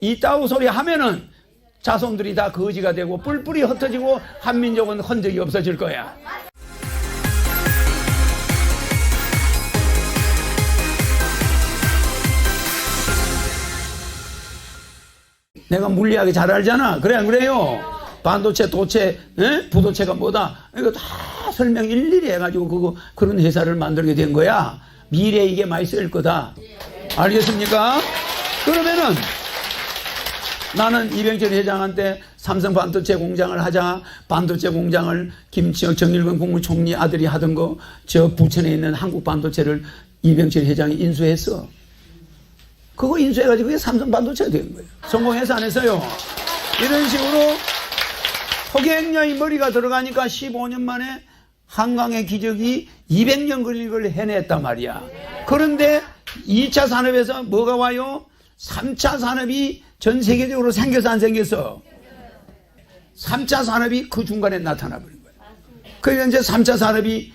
이따구 소리 하면은 자손들이 다 거지가 되고 뿔뿔이 흩어지고 한민족은 흔적이 없어질 거야. 내가 물리하게 잘 알잖아. 그래 안 그래요? 반도체, 도체, 에? 부도체가 뭐다. 이거 다 설명 일일이 해가지고 그거 그런 회사를 만들게 된 거야. 미래에 이게 많이 쓸 거다. 알겠습니까? 그러면은 나는 이병철 회장한테 삼성 반도체 공장을 하자. 반도체 공장을 김치혁 정일근 국무총리 아들이 하던 거 저 부천에 있는 한국 반도체를 이병철 회장이 인수했어. 그거 인수해가지고 그게 삼성 반도체가 된 거예요. 성공해서 안 했어요. 이런 식으로 허경영의 머리가 들어가니까 15년 만에 한강의 기적이 200년 걸린 걸 해냈단 말이야. 그런데 2차 산업에서 뭐가 와요? 3차 산업이 전 세계적으로 생겨서 안 생겼어. 3차 산업이 그 중간에 나타나 버린 거야. 그러니까 이제 3차 산업이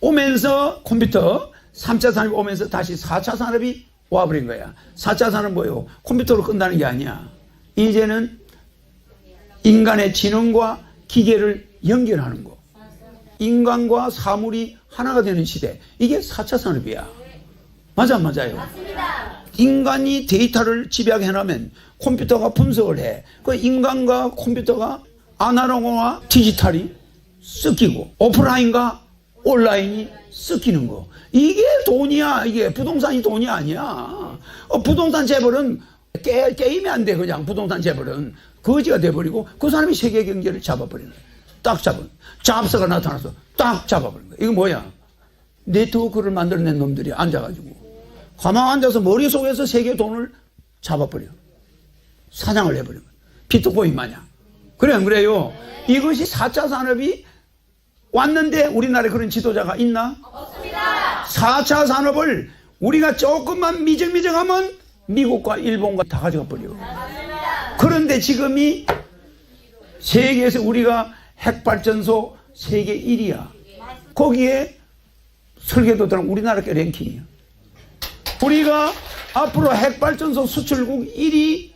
오면서 컴퓨터, 3차 산업이 오면서 다시 4차 산업이 와버린 거야. 4차 산업 뭐요? 컴퓨터로 끝나는 게 아니야. 이제는 인간의 지능과 기계를 연결하는 거. 인간과 사물이 하나가 되는 시대. 이게 4차 산업이야. 맞아, 맞아요. 인간이 데이터를 집약해 놓으면 컴퓨터가 분석을 해. 그 인간과 컴퓨터가 아날로그와 디지털이 섞이고 오프라인과 온라인이 섞이는 거. 이게 돈이야. 이게 부동산이 돈이 아니야. 어, 부동산 재벌은 게, 게임이 안 돼. 그냥 부동산 재벌은 거지가 돼버리고 그 사람이 세계 경제를 잡아버리는 거야. 딱 잡은. 잡스가 나타나서 딱 잡아버린 거야. 이거 뭐야? 네트워크를 만들어낸 놈들이 앉아가지고 가만 앉아서 머릿속에서 세계 돈을 잡아버려. 사냥을 해버려. 비트코인 마냥. 그래, 안 그래요? 이것이 4차 산업이 왔는데 우리나라에 그런 지도자가 있나? 없습니다. 4차 산업을 우리가 조금만 미적미적하면 미국과 일본과 다 가져가 버려. 그런데 지금이 세계에서 우리가 핵발전소 세계 1위야. 거기에 설계도들은 우리나라 게 랭킹이야. 우리가 앞으로 핵발전소 수출국 1위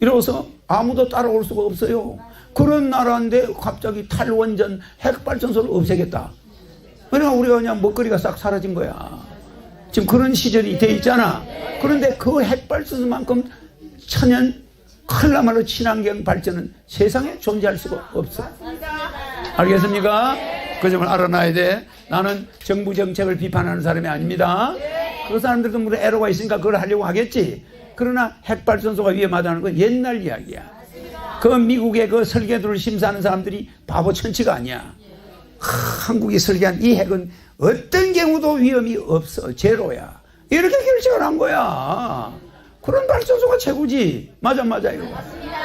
이러서 아무도 따라올 수가 없어요. 그런 나라인데 갑자기 탈원전 핵발전소를 없애겠다. 그러니까 우리가 그냥 먹거리가 싹 사라진 거야. 지금 그런 시절이 돼 있잖아. 그런데 그 핵발전소만큼 천연 클라말로 친환경 발전은 세상에 존재할 수가 없어. 알겠습니까? 그 점을 알아놔야 돼. 나는 정부 정책을 비판하는 사람이 아닙니다. 그 사람들도 물론 애로가 있으니까 그걸 하려고 하겠지. 그러나 핵발전소가 위험하다는 건 옛날 이야기야. 그 미국의 그 설계도를 심사하는 사람들이 바보 천치가 아니야. 하, 한국이 설계한 이 핵은 어떤 경우도 위험이 없어. 제로야. 이렇게 결정을 한 거야. 그런 발전소가 최고지. 맞아, 맞아요.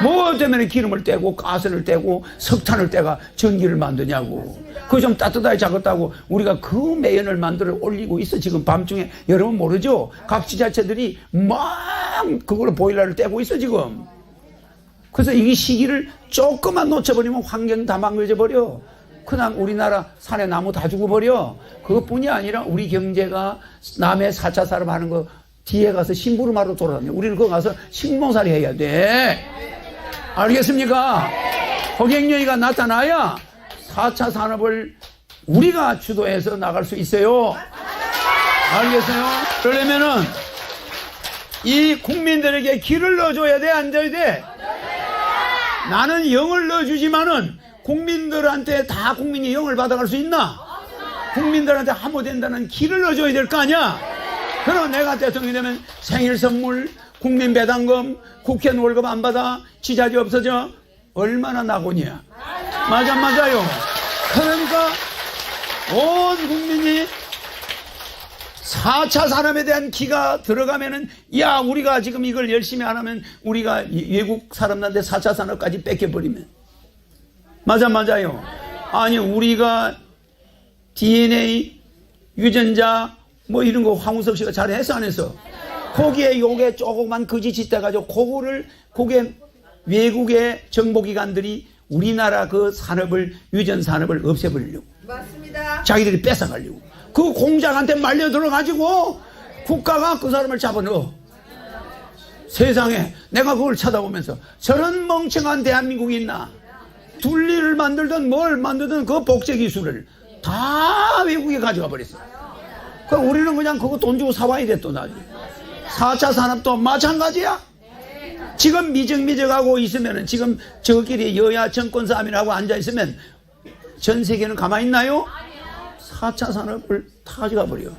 뭐 때문에 기름을 떼고 가스를 떼고 석탄을 떼가 전기를 만드냐고. 그거 좀 따뜻하게 작았다고 우리가 그 매연을 만들어 올리고 있어. 지금 밤중에 여러분 모르죠? 각 지자체들이 막 그걸로 보일러를 떼고 있어, 지금. 그래서 이 시기를 조금만 놓쳐버리면 환경 다 망가져 버려. 그냥 우리나라 산에 나무 다 죽어버려. 그것뿐이 아니라 우리 경제가 남의 4차 산업 하는 거 뒤에 가서 심부름하러 돌아다녀. 우리는 그거 가서 식농사를 해야 돼. 알겠습니까? 허경영이가 나타나야 4차 산업을 우리가 주도해서 나갈 수 있어요. 알겠어요? 그러려면은 이 국민들에게 길을 넣어줘야 돼, 안 줘야 돼? 나는 영을 넣어주지만은 국민들한테 다 국민이 영을 받아갈 수 있나? 국민들한테 함호된다는 길을 넣어줘야 될 거 아니야? 그럼 내가 대통령이 되면 생일 선물, 국민 배당금, 국회의원 월급 안 받아, 지자지 없어져. 얼마나 낙원이야. 맞아, 맞아요. 그러니까 온 국민이 4차 산업에 대한 기가 들어가면은 야 우리가 지금 이걸 열심히 안 하면 우리가 외국 사람들한테 4차 산업까지 뺏겨버리면 맞아 맞아요 아니 우리가 DNA 유전자 뭐 이런 거 황우석 씨가 잘해서 안 했어 거기에 요게 조금만 거짓이 돼가지고 그거를 그게 외국의 정보기관들이 우리나라 그 산업을 유전 산업을 없애버리려고 맞습니다. 자기들이 뺏어가려고. 그 공장한테 말려 들어가지고 국가가 그 사람을 잡아넣어. 세상에 내가 그걸 쳐다보면서 저런 멍청한 대한민국이 있나? 둘리를 만들든 뭘 만들든 그 복제 기술을 다 외국에 가져가 버렸어. 그 우리는 그냥 그거 돈 주고 사와야 돼, 또 나중에. 4차 산업도 마찬가지야. 지금 미적미적하고 있으면은 지금 저끼리 여야 정권 싸움이라고 앉아 있으면 전 세계는 가만히 있나요? 4차 산업을 다 가져가 버려.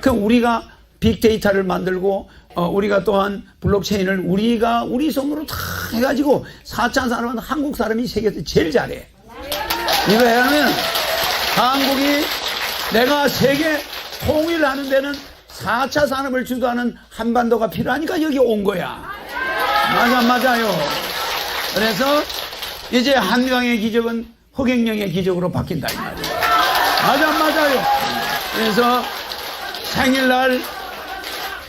그 우리가 빅데이터를 만들고 어, 우리가 또한 블록체인을 우리가 우리 손으로 다 해가지고 4차 산업은 한국 사람이 세계에서 제일 잘해. 이거 하면 한국이 내가 세계 통일하는 데는 4차 산업을 주도하는 한반도가 필요하니까 여기 온 거야. 맞아, 맞아요. 그래서 이제 한강의 기적은 허경영의 기적으로 바뀐다, 이 말이에요. 맞아, 맞아요. 그래서 생일날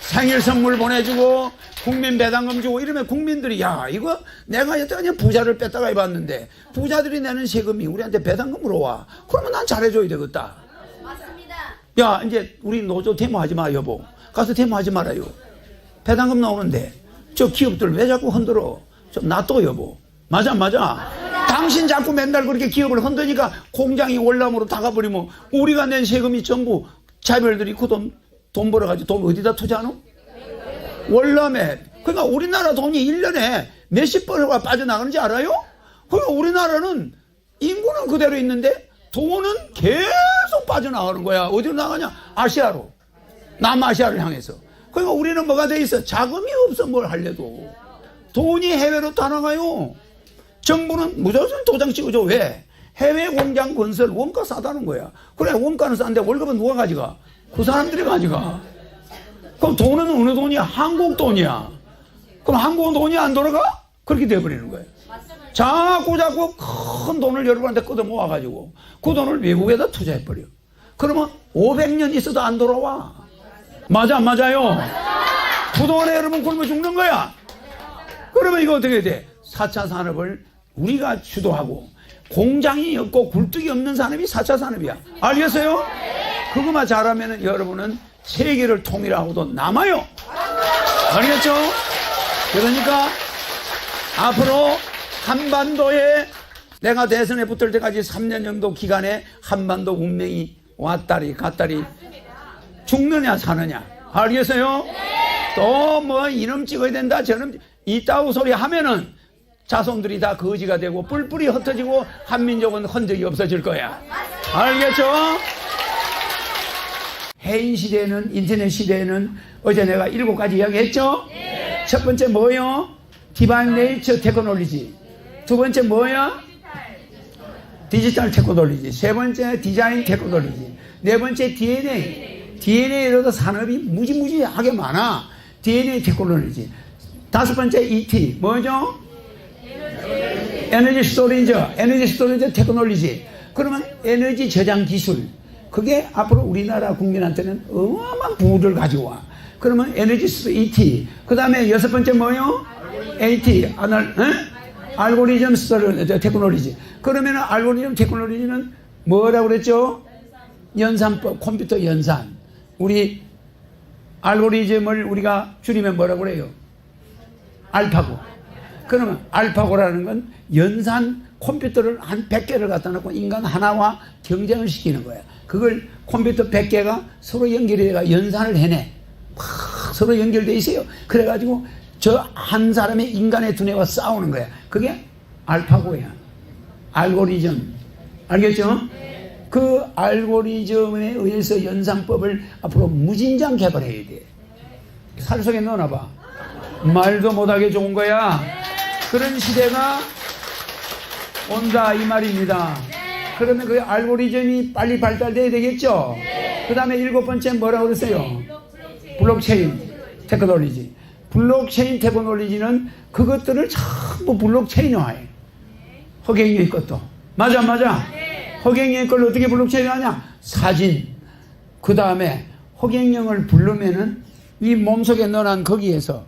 생일 선물 보내주고 국민 배당금 주고 이러면 국민들이 야 이거 내가 여태까지 부자를 뺐다가 해봤는데 부자들이 내는 세금이 우리한테 배당금으로 와 그러면 난 잘해줘야 되겠다. 야 이제 우리 노조 데모하지 마 여보. 가서 데모하지 말아요. 배당금 나오는데 저 기업들 왜 자꾸 흔들어? 좀 놔둬 여보. 맞아 맞아. 당신 자꾸 맨날 그렇게 기업을 흔드니까 공장이 월남으로 다 가버리면 우리가 낸 세금이 전부 자별들이 그 돈 돈 벌어가지고 돈 어디다 투자하노? 월남에. 그러니까 우리나라 돈이 1년에 몇십 번가 빠져나가는지 알아요? 그러니까 우리나라는 인구는 그대로 있는데 돈은 계속 빠져나가는 거야. 어디로 나가냐? 아시아로. 남아시아를 향해서. 그러니까 우리는 뭐가 돼 있어? 자금이 없어 뭘 하려도. 돈이 해외로 다 나가요. 정부는 무조건 도장 찍어줘. 왜? 해외 공장 건설 원가 싸다는 거야. 그래, 원가는 싼데 월급은 누가 가져가? 그 사람들이 가져가. 그럼 돈은 어느 돈이야? 한국 돈이야. 그럼 한국 돈이 안 돌아가? 그렇게 돼버리는 거예요. 자꾸 자꾸 큰 돈을 여러분한테 끌어 모아가지고 그 돈을 외국에다 투자해버려. 그러면 500년 있어도 안 돌아와. 맞아, 안 맞아요? 그동안에 여러분 굶어 죽는 거야. 그러면 이거 어떻게 돼? 4차 산업을 우리가 주도하고 공장이 없고 굴뚝이 없는 산업이 4차 산업이야. 알겠어요? 그것만 잘하면 여러분은 세계를 통일하고도 남아요. 알겠죠? 그러니까 앞으로 한반도에 내가 대선에 붙을 때까지 3년 정도 기간에 한반도 운명이 왔다리 갔다리 죽느냐 사느냐 알겠어요? 또 뭐 이놈 찍어야 된다 저놈 이따구 소리 하면은 자손들이 다 거지가 되고 뿔뿔이 흩어지고 한민족은 흔적이 없어질 거야 알겠죠? 해인 시대에는 인터넷 시대에는 어제 내가 일곱 가지 이야기했죠? 첫 번째 뭐요? 디바인 네이처 테크놀로지. 두 번째 뭐야? 디지털 테크놀로지. 세 번째 디자인 테크놀로지. 네 번째 DNA. DNA로도 산업이 무지무지하게 많아. DNA 테크놀로지. 다섯 번째 ET. 뭐죠? 에너지 스토리지. 에너지 스토리지 테크놀로지. 그러면 에너지 저장 기술. 그게 앞으로 우리나라 국민한테는 어마어마한 부를 가지고 와. 그러면 에너지 스토리 ET. 그 다음에 여섯 번째 뭐요? AT. 아날, 에? 알고리즘 스토리 테크놀로지. 그러면 알고리즘 테크놀로지는 뭐라고 그랬죠? 연산법, 컴퓨터 연산. 우리 알고리즘을 우리가 줄이면 뭐라고 그래요? 알파고. 그러면 알파고라는 건 연산 컴퓨터를 한 100개를 갖다 놓고 인간 하나와 경쟁을 시키는 거야. 그걸 컴퓨터 100개가 서로 연결해가 연산을 해내. 막 서로 연결돼 있어요. 그래가지고 저 한 사람의 인간의 두뇌와 싸우는 거야. 그게 알파고야. 알고리즘. 알겠죠? 그 알고리즘에 의해서 연산법을 앞으로 무진장 개발해야 돼. 살 속에 넣어놔봐. 말도 못하게 좋은 거야. 그런 시대가 온다 이 말입니다. 그러면 그 알고리즘이 빨리 발달돼야 되겠죠. 그 다음에 일곱 번째 뭐라고 그랬어요? 블록체인 테크놀로지. 블록체인 테크놀로지는 그것들을 전부 블록체인화해. 허경영의 것도. 맞아, 맞아. 허경영의 걸 어떻게 블록체인하냐? 사진. 그 다음에 허경영을 부르면은 이 몸속에 넣어놓은 거기에서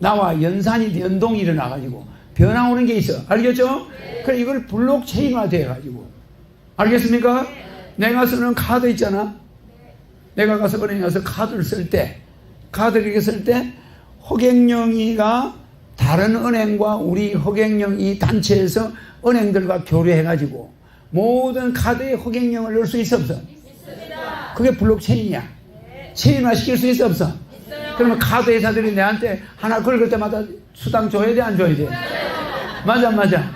나와 연산이 연동이 일어나가지고 변화 오는 게 있어. 알겠죠? 그래 이걸 블록체인화 돼가지고 알겠습니까? 내가 쓰는 카드 있잖아. 내가 가서 은행에 가서 카드를 쓸 때 카드 이렇게 쓸 때 허경영이가 다른 은행과 우리 허경영 이 단체에서 은행들과 교류해가지고 모든 카드에 허경영을 넣을 수 있어 없어? 그게 블록체인이야. 체인화 시킬 수 있어 없어? 그러면 카드 회사들이 내한테 하나 긁을 때마다 수당 줘야 돼, 안 줘야 돼? 맞아, 맞아.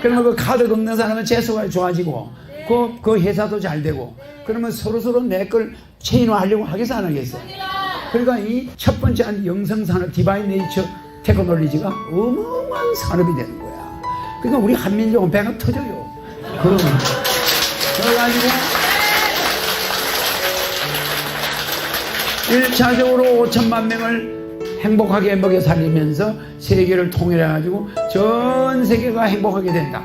그러면 그 카드 긁는 사람은 재수가 좋아지고, 그, 그 회사도 잘 되고, 그러면 서로서로 내 걸 체인화 하려고 하겠어, 안 하겠어? 그러니까 이 첫 번째 한 영성산업, 디바인 네이처 테크놀로지가 어마어마한 산업이 되는 거야. 그러니까 우리 한민족은 배가 터져요. 그러면. 그래가지고, 1차적으로 5천만 명을 행복하게 먹여 살리면서 세계를 통일해가지고 전 세계가 행복하게 된다.